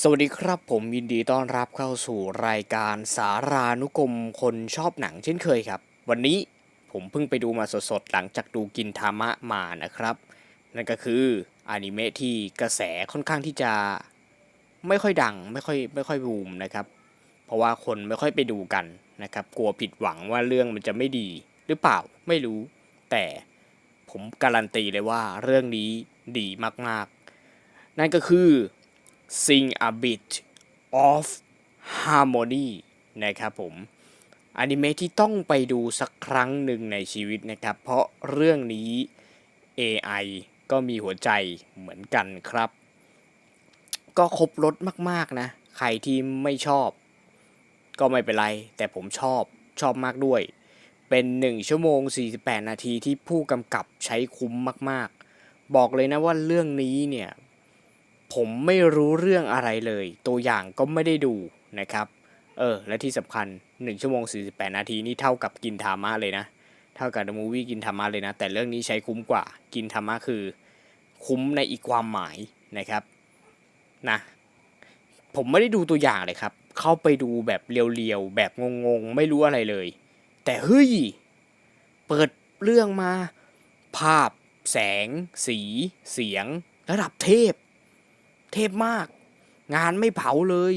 สวัสดีครับผมยินดีต้อนรับเข้าสู่รายการสารานุกรมคนชอบหนังเช่นเคยครับ วันนี้ผมเพิ่งไปดูมาสดๆ หลังจากดูกินทามะมานะครับ นั่นก็คืออนิเมะที่กระแสค่อนข้างที่จะไม่ค่อยดังไม่ค่อยไม่ค่อยบูมนะครับ เพราะว่าคนไม่ค่อยไปดูกันนะครับ กลัวผิดหวังว่าเรื่องมันจะไม่ดีหรือเปล่าไม่รู้ แต่ผมการันตีเลยว่าเรื่องนี้ดีมากๆ นั่นก็คือ Sing a bit of harmony นะครับผมอนิเมะที่ต้องไปดูสักครั้งหนึ่งในชีวิตนะครับ เพราะเรื่องนี้ AI ก็มีหัวใจเหมือนกันครับ ก็ครบรถมากๆนะ ใครที่ไม่ชอบ ก็ไม่เป็นไร แต่ผมชอบชอบมากด้วย เป็น 1 ชั่วโมง 48 นาทีที่ผู้กำกับใช้คุ้มมาก ๆ บอกเลยนะว่าเรื่องนี้เนี่ย ผมไม่รู้เรื่องอะไรเลย ตัวอย่างก็ไม่ได้ดูนะครับ เออ และที่สำคัญ 1 ชั่วโมง 48 นาทีนี่เท่ากับกินธรรมะเลยนะ เท่ากับดอะมูวี่กินธรรมะเลยนะ แต่เรื่องนี้ใช้คุ้มกว่า กินธรรมะคือ คุ้มในอีกความหมายนะครับนะผมไม่ได้ดูตัวอย่างเลยครับ เข้าไปดูแบบเรียวๆ แบบงงๆ ไม่รู้อะไรเลย แต่เฮ้ย เปิดเรื่องมา ภาพ แสง สี เสียง ระดับเทพ เทพมาก งานไม่เผาเลย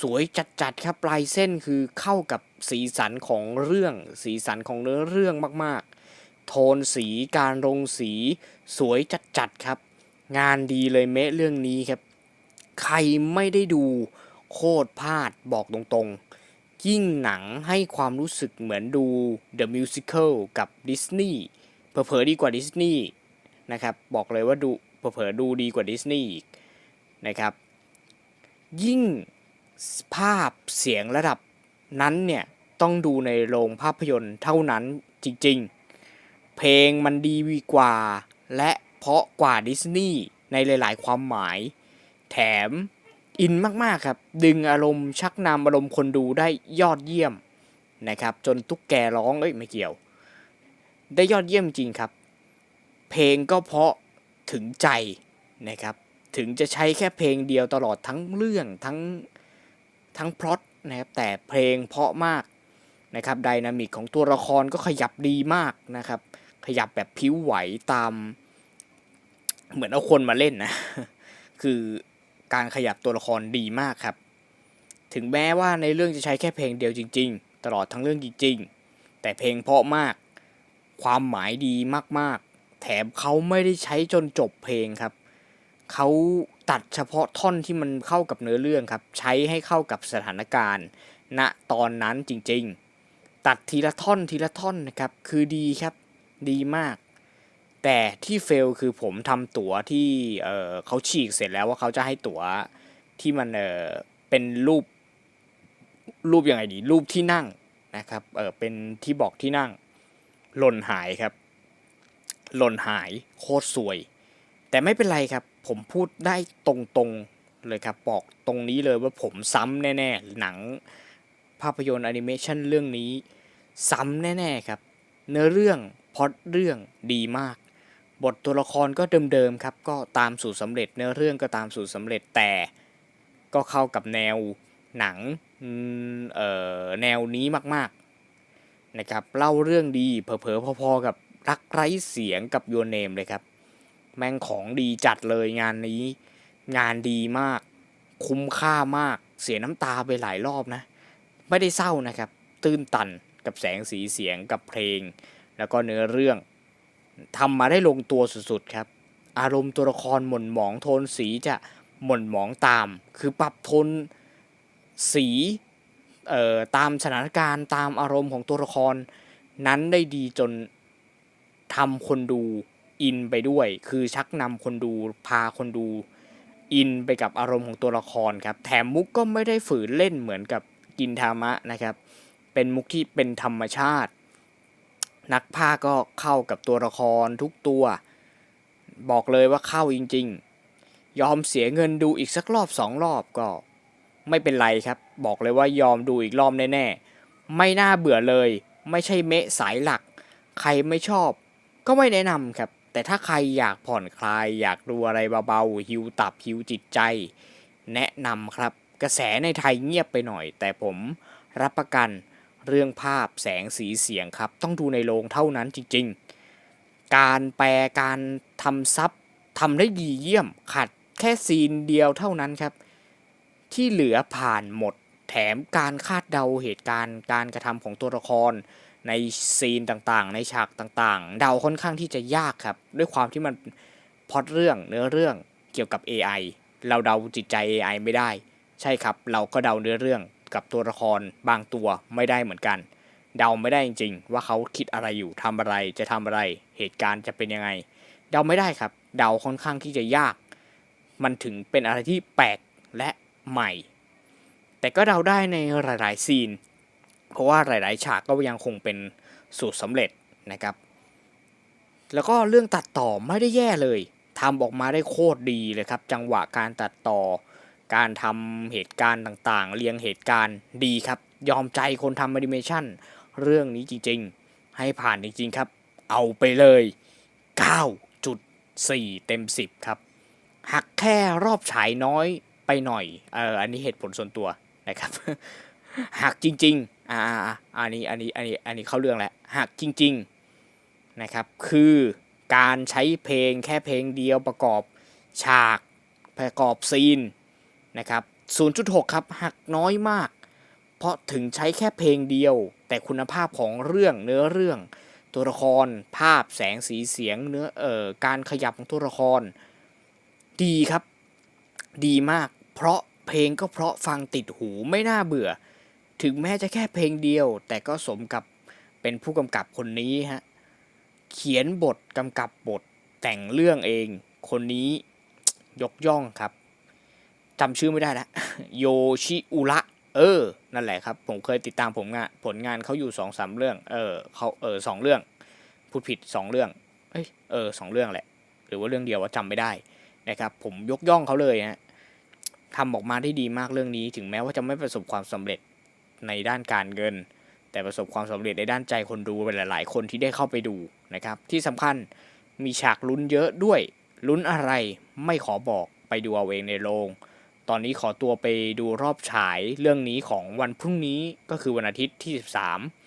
สวยจัดๆครับลายเส้นคือเข้ากับสีสันของเรื่อง สีสันของเนื้อเรื่องมากๆ โทนสีการลงสี สวยจัดๆครับ งานดีเลยเมะเรื่องนี้ครับ ใครไม่ได้ดูโคตรพลาดบอกตรงๆ ยิ่งหนังให้ความรู้สึกเหมือนดู The Musical กับดิสนีย์เผลอๆดีกว่าดิสนีย์นะครับ บอกเลยว่าดูเผลอๆดูดีกว่าดิสนีย์อีก นะครับ ยิ่งภาพเสียงระดับนั้นเนี่ย ต้องดูในโรงภาพยนตร์เท่านั้นจริงๆ เพลงมันดีวีกว่า และเพราะกว่าดิสนีย์ในหลายๆ ความหมาย แถมอินมากๆครับ ดึงอารมณ์ชักนำอารมณ์คนดูได้ยอดเยี่ยมนะครับ จนตุ๊กแกร้องเอ้ยไม่เกี่ยว ได้ยอดเยี่ยมจริงครับ เพลงก็เพราะถึงใจนะครับ ถึงจะใช้แค่เพลงเดียวตลอดทั้งเรื่องทั้งทั้งพล็อตนะครับแต่เพลงเพาะมากนะครับไดนามิกของตัวละครก็ขยับดีมากนะครับ ขยับแบบผิวไหวตาม เหมือนเอาคนมาเล่นนะ คือการขยับตัวละครดีมากครับ ถึงแม้ว่าในเรื่องจะใช้แค่เพลงเดียวจริง ๆ ตลอดทั้งเรื่องจริง ๆ แต่เพลงเพาะมาก ความหมายดีมากๆ แถมเขาไม่ได้ใช้จนจบเพลงครับ เขาตัดเฉพาะท่อนที่มันเข้ากับเนื้อเรื่องครับ ใช้ให้เข้ากับสถานการณ์ ณตอนนั้นจริงๆ ตัดทีละท่อนทีละท่อนนะครับ คือดีครับดีมาก แต่ที่เฟลคือผมทำตั๋วที่เออเขาฉีกเสร็จแล้วว่าเขาจะให้ตั๋วที่มันเออเป็นรูปรูปยังไงดี รูปที่นั่งนะครับเออเป็นที่บอกที่นั่ง หล่นหายครับ หล่นหายโคตรสวย แต่ไม่เป็นไรครับ ผมพูดได้ตรงๆเลยครับบอกตรงนี้เลยว่าผมซ้ำแน่ๆ หนังภาพยนตร์แอนิเมชันเรื่องนี้ ซ้ำแน่ๆครับ เนื้อเรื่องพอตเรื่องดีมาก บทตัวละครก็เดิมๆครับ ก็ตามสูตรสำเร็จ เนื้อเรื่องก็ตามสูตรสำเร็จแต่ก็เข้ากับแนวหนังเอ่อแนวนี้มากๆนะครับเล่าเรื่องดีเผลอๆพอๆกับรักไร้เสียงกับโยเนมเลยครับ แม่งของดีจัดเลยงานนี้ งานดีมาก คุ้มค่ามากเสียน้ำตาไปหลายรอบนะ ไม่ได้เศร้านะครับ ตื้นตันกับแสงสีเสียงกับเพลง แล้วก็เนื้อเรื่องทำมาได้ลงตัวสุดๆครับ อารมณ์ตัวละครหม่นหมองโทนสีจะหม่นหมองตาม คือปรับโทนสีเอ่อตามสถานการณ์ตามอารมณ์ของตัวละคร นั้นได้ดีจนทำคนดู อินไปด้วย คือชักนำคนดูพาคนดูอินไปกับอารมณ์ของตัวละครครับ แถมมุกก็ไม่ได้ฝืนเล่นเหมือนกับกินทามะนะครับ เป็นมุกที่เป็นธรรมชาติ นักพาก็เข้ากับตัวละครทุกตัว บอกเลยว่าเข้าจริง ๆ ยอมเสียเงินดูอีกสักรอบสองรอบก็ไม่เป็นไรครับ บอกเลยว่ายอมดูอีกรอบแน่ๆ ไม่น่าเบื่อเลย ไม่ใช่เมะสายหลัก ใครไม่ชอบ ก็ไม่แนะนำครับ แต่ถ้าใครอยากผ่อนคลาย อยากดูอะไรเบาๆฮิวตับฮิวจิตใจ แนะนำครับ กระแสในไทยเงียบไปหน่อย แต่ผมรับประกันเรื่องภาพแสงสีเสียงครับ ต้องดูในโรงเท่านั้นจริงๆ การแปลการทำซับทำได้ดีเยี่ยมขัดแค่ซีนเดียวเท่านั้นครับ ที่เหลือผ่านหมดแถมการคาดเดาเหตุการณ์ การกระทำของตัวละคร ในซีนต่างๆ ในฉากต่างๆ เดาค่อนข้างที่จะยากครับ ด้วยความที่มันพอตเรื่องเนื้อเรื่องเกี่ยวกับ AI เราเดาจิตใจ AI ไม่ได้ ใช่ครับ เราก็เดาเนื้อเรื่องกับตัวละครบางตัวไม่ได้เหมือนกัน เดาไม่ได้จริงๆ ว่าเขาคิดอะไรอยู่ทำอะไรจะทำอะไรเหตุการณ์จะเป็นยังไง เดาไม่ได้ครับ เดาค่อนข้างที่จะยาก มันถึงเป็นอะไรที่แปลกและใหม่ แต่ก็เดาได้ในหลาย ๆ ซีน เพราะว่าหลาย ๆ ฉากก็ยังคงเป็นสูตรสำเร็จนะครับ แล้วก็เรื่องตัดต่อไม่ได้แย่เลยทำออกมาได้โคตรดีเลยครับ จังหวะการตัดต่อ การทำเหตุการณ์ต่าง ๆ เรียงเหตุการณ์ดีครับ ยอมใจคนทำแอนิเมชันเรื่องนี้จริง ๆ ให้ผ่านจริง ๆ ครับ เอาไปเลย 9.4 เต็ม 10 ครับหักแค่รอบฉายน้อยไปหน่อยเอออันนี้เหตุผลส่วนตัวนะครับ หักจริงๆอ่าอ่าอันนี้อันนี้อันนี้อันนี้เข้าเรื่องแล้วหักจริง ๆ นะครับ คือการใช้เพลงแค่เพลงเดียวประกอบฉากประกอบซีนนะครับ 0.6 ครับ หักน้อยมาก เพราะถึงใช้แค่เพลงเดียว แต่คุณภาพของเรื่องเนื้อเรื่อง ตัวละครภาพแสงสีเสียงเนื้อเอ่อการขยับของตัวละคร ดีครับ ดีมาก เพราะเพลงก็เพราะฟังติดหูไม่น่าเบื่อ ถึงแม้จะแค่เพลงเดียว แต่ก็สมกับเป็นผู้กำกับคนนี้ฮะ เขียนบทกำกับบทแต่งเรื่องเอง คนนี้ยกย่องครับจำชื่อไม่ได้แล้วโยชิอุระเออ นั่นแหละครับ ผมเคยติดตามผมงานผลงานเขาอยู่สองสามเรื่อง เออเขาเออสองเรื่อง พูดผิดสองเรื่อง เอ้ย เออสองเรื่องแหละ หรือว่าเรื่องเดียวว่าจำไม่ได้นะครับ ผมยกย่องเขาเลยฮะทำออกมาได้ดีมากเรื่องนี้ ถึงแม้ว่าจะไม่ประสบความสำเร็จ ในด้านการเงิน แต่ประสบความสำเร็จในด้านใจคนดูเป็นหลาย ๆ คนที่ได้เข้าไปดูนะครับ ที่สำคัญมีฉากลุ้นเยอะด้วยลุ้นอะไรไม่ขอบอกไปดูเอาเองในโรงตอนนี้ขอตัวไปดูรอบฉายเรื่องนี้ของวันพรุ่งนี้ก็คือวันอาทิตย์ที่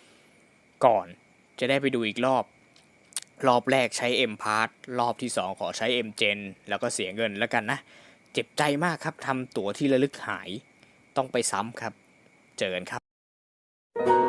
13 ก่อนจะได้ไปดูอีกรอบ รอบแรกใช้ M Part รอบที่ 2 ขอใช้ M Gen แล้วก็เสียเงินแล้วกันนะ เจ็บใจมากครับทำตั๋วที่ระลึกหายต้องไปซ้ำครับ เจอกันครับ